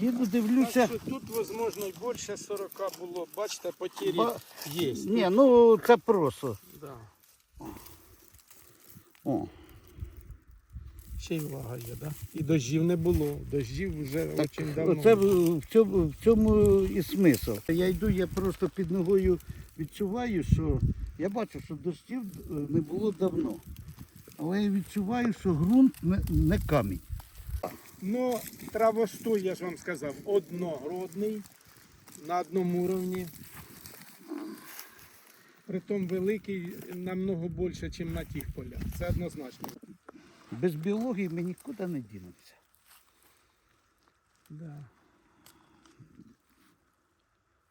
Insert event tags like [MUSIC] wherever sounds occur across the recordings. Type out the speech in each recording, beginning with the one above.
Їду, дивлюся. Так що тут, можливо, і більше 40 було. Бачите, потері Ба- є. Ні, ну це просто. Да. О, Ще й влага є, да? І дощів не було. Дощів вже дуже давно. оце в, цьому, в цьому і смисл. Я йду, я просто під ногою відчуваю, що я бачу, що дощів е, не було давно. Але я відчуваю, що ґрунт не, не камінь. Ну, травостой, я ж вам сказав, одногродний, на одному уровні. Притом великий намного більше, ніж на тих полях. Це однозначно. Без біології ми нікуди не дінемося. Да.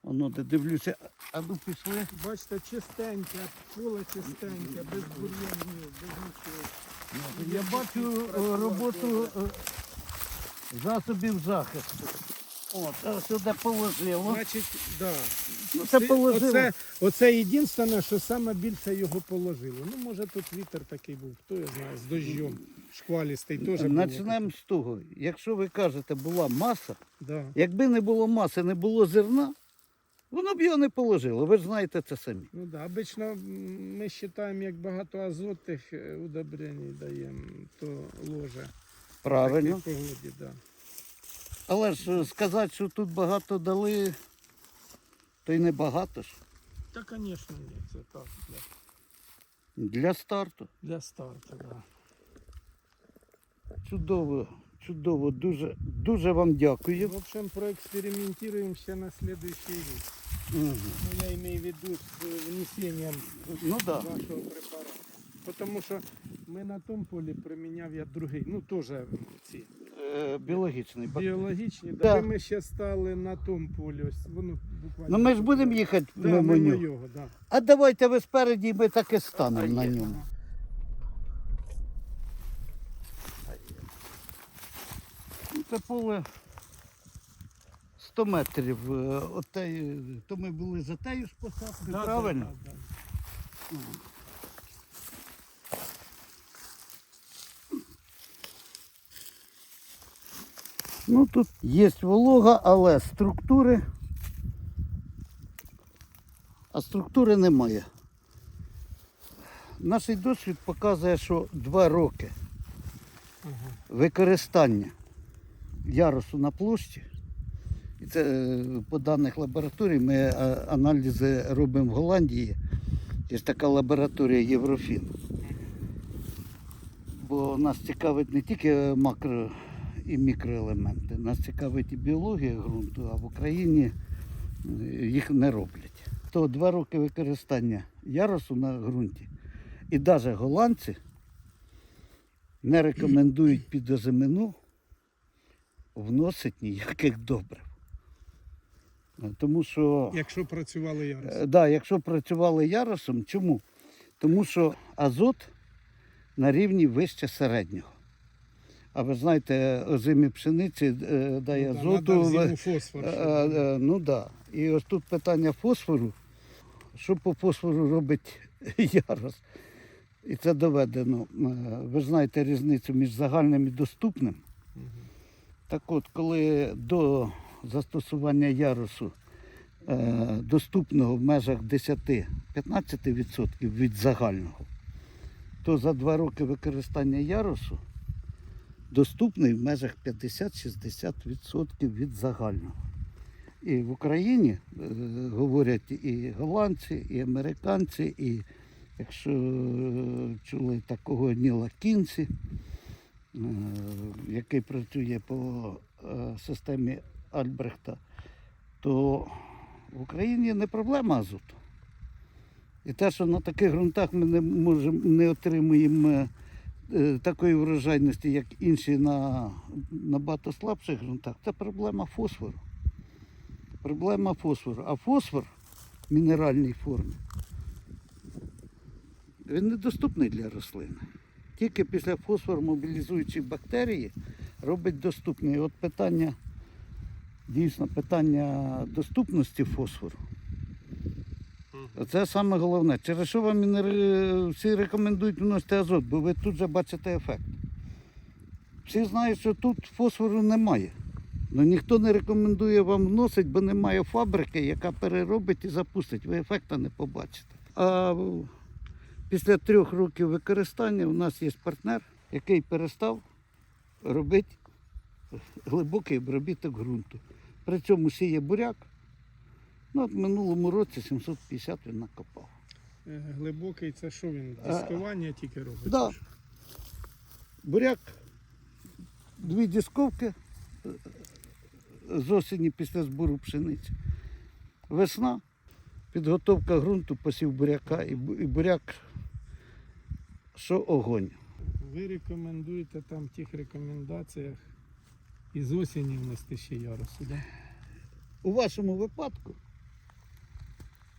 Воно де дивлюся, а ну пішли. Бачите, чистеньке, поле чистеньке, без бур'янів, без нічого. Я бачу е, роботу е, засобів захисту. От, а сюди положило. Значить, да. Ну, це положило. Оце, оце єдине, що саме більше його положило. Ну, може тут вітер такий був, хто я знає, з дощом. Шквалістий теж. Почнемо з того. Якщо ви кажете, була маса, Да. якби не було маси, не було зерна, воно б його не положило. Ви ж знаєте це самі. Ну да, обично ми вважаємо, як багато азотних е, удобрень даємо, то ложе. Правильно. Погоді, да. Але ж е, сказати, що тут багато дали, то й не багато ж. Та, звісно, ні, це так, для, Для старту. для старту, да. Чудово, чудово, дуже, дуже вам дякую. В общем, проекспериментуємо ще на следующий рік. Мгм. Ну, я имею в виду з внесенням Ну. Да. вашого препарату. Тому що ми на тому полі приміняв я другий, ну теж ці Е, Біологічний. біологічні, Да. да. ми ще стали на тому полі. Ось воно буквально. Ну ми ж будемо їхати да, мимо мимо нього. його, да. А давайте ви спереді, ми так і станемо на ньому. Ну, Це поле 100 метрів. е, От те, то ми були за тею ж посадкою, правильно? Да, да, да. Ну тут є волога, але структури. А структури немає. Наш досвід показує, що два роки використання ярусу на площі. І це е, по даних лабораторій ми е, аналізи робимо в Голландії. Є ж така лабораторія Єврофін. Бо нас цікавить не тільки макро і мікроелементи, нас цікавить і біологія ґрунту, а в Україні е, їх не роблять. То два роки використання ярусу на ґрунті. І навіть голландці не рекомендують під озимину вносити ніяких добрив. Е, Тому що, Якщо працювали ярус. е, да, якщо працювали ярусом, чому? Тому що азот на рівні вище середнього. А ви знаєте, озимі пшениці е, дає Ну, да, азоту. зиму фосфор. Щоб е, е, Ну так. Да. І ось тут питання фосфору. Що по фосфору робить [LAUGHS] ярос? І це доведено. Ви ж знаєте різницю між загальним і доступним. Мгм. Так от, коли до застосування ярусу е, доступного в межах 10-15% від загального, то за два роки використання ярусу доступний в межах 50-60% від загального. І в Україні е, говорять і голландці, і американці, і якщо е, чули такого Ніла Кінці, е, який працює по е, системі Альбрехта, то в Україні не проблема азоту. І те, що на таких ґрунтах ми не можемо не отримуємо е, такої врожайності, як інші на набагато слабших ґрунтах, це проблема фосфору. Проблема фосфору. А фосфор в мінеральній формі він недоступний для рослини. Тільки після фосфору мобілізуючі бактерії робить доступний. От питання, дійсно, питання доступності фосфору. Це саме головне. Через що вам мінери- всі рекомендують вносити азот, бо ви тут же бачите ефект. Всі знають, що тут фосфору немає. Ну ніхто не рекомендує вам вносити, бо немає фабрики, яка переробить і запустить. Ви ефекту не побачите. А після трьох років використання у нас є партнер, який перестав робити глибокий обробіток ґрунту. При цьому сіє буряк. Ну, от в минулому році 750 він накопав. Е, Глибокий це що він? А, Дискування тільки робить? Да. Буряк, дві дісковки е, з осені після збору пшениці. Весна, підготовка ґрунту, посів буряка і буряк, що огонь. Ви рекомендуєте там в тих рекомендаціях із осені внести ще ярусу, да? У вашому випадку,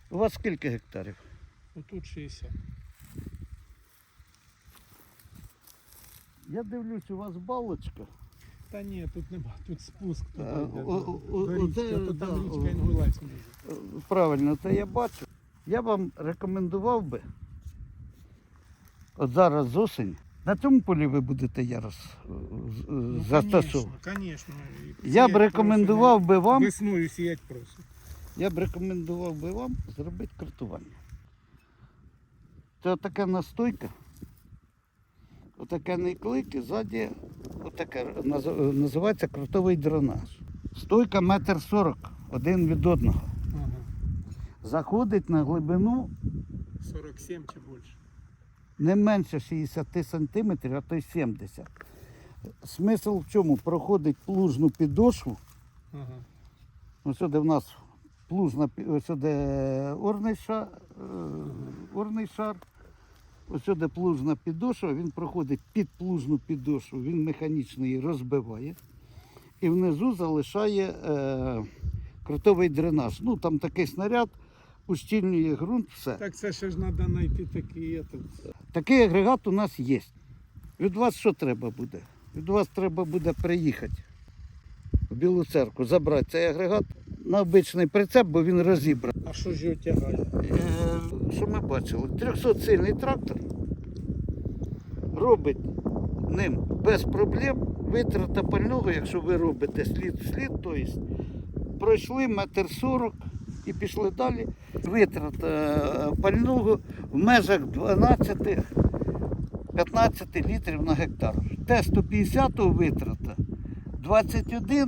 у вас скільки гектарів? Отут 60. Я дивлюсь, у вас балочка. Та ні, тут нема, тут спуск туди А, йде. о- о- о- до річки, оце, а то да, там о. річка Інгулець може. Е, Правильно, це я бачу. Я вам рекомендував би, от зараз з на цьому полі ви будете ярос е, з- Ну, застосовувати. Звісно. Я б рекомендував би вам, Весною сіять просто. Я б рекомендував би вам зробити картування. Це така настойка, отаке клик і ззаді отаке називається крутовий дренаж. Стойка метр сорок один від одного. Ага. Заходить на глибину 47 чи більше. не менше 60 сантиметрів, а то й 70. Смисл в чому? Проходить плужну підошву. Ага. Ось сюди в нас плужна пі- ось сюди орний шар, орний шар. Ось сюди плужна підошва, він проходить під плужну підошву, він механічно її розбиває. І внизу залишає е, крутовий дренаж. Ну там такий снаряд, ущільнює ґрунт, все. Так це ще ж треба знайти такий. Такий агрегат у нас є. Від вас що треба буде? Від вас треба буде приїхати в Білу церкву, забрати цей агрегат на обичний прицеп, бо він розібраний. А що ж його тягає? Е, Що ми бачили? 300 сильний трактор робить ним без проблем витрата пального, якщо ви робите слід в слід, тобто пройшли метр сорок і пішли далі. Витрата е, пального в межах 12-15 літрів на гектар. Т-150 витрата 21, е,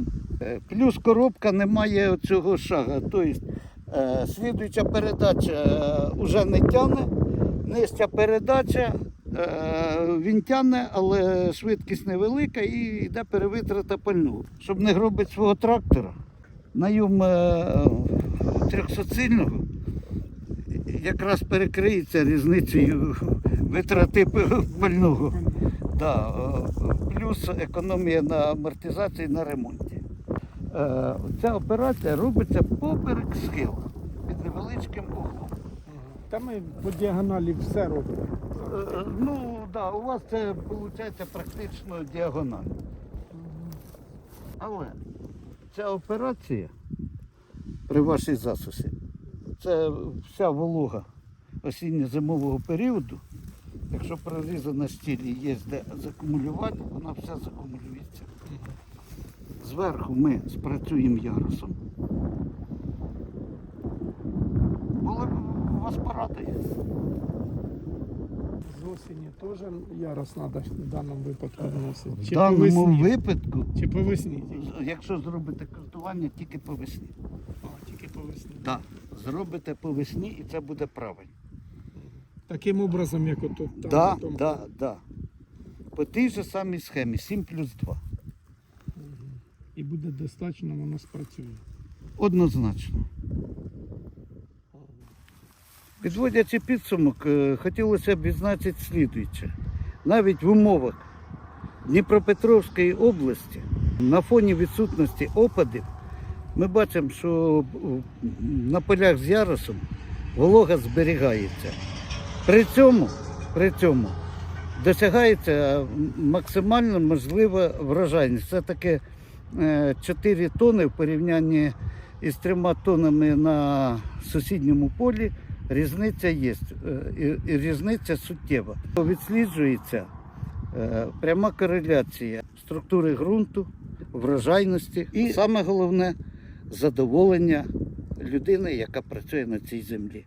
плюс коробка не має цього шага. Тобто е, слідуюча передача вже не тягне, нижча передача е, він тягне, але швидкість невелика і йде перевитрата пального. Щоб не гробити свого трактора, найом е, 300 сильного якраз перекриється різницею витрати пального. Да, е, плюс економія на амортизації на ремонті. Е, Ця операція робиться поперек схилу під невеличким углом. Та ми по діагоналі все робимо. Е, Ну, да, у вас це виходить практично діагональ. Але ця операція при вашій засусі, це вся волога осінньо-зимового періоду. Якщо прорізана стіль і є де закумулювати, вона вся закумулюється. Зверху ми спрацюємо ярусом. Були б у вас порадує. З осені теж ярос треба в даному випадку вносити. В даному випадку Чи по весні? тільки? Якщо зробите картування тільки по весні. А, тільки по весні. Так, зробите по весні і це буде правильно. Таким образом, як отут. там, Так, потім. так, так. По тій же самій схемі 7 плюс 2. І буде достатньо, воно спрацює. Однозначно. Підводячи підсумок, е, хотілося б відзначити слідуюче. Навіть в умовах Дніпропетровської області на фоні відсутності опадів ми бачимо, що на полях з яросом волога зберігається. При цьому, при цьому досягається максимально можлива врожайність. Це таке 4 тони в порівнянні із трьома тонами на сусідньому полі. Різниця є, е, і різниця суттєва. Відсліджується е, пряма кореляція структури ґрунту, врожайності і саме головне задоволення людини, яка працює на цій землі.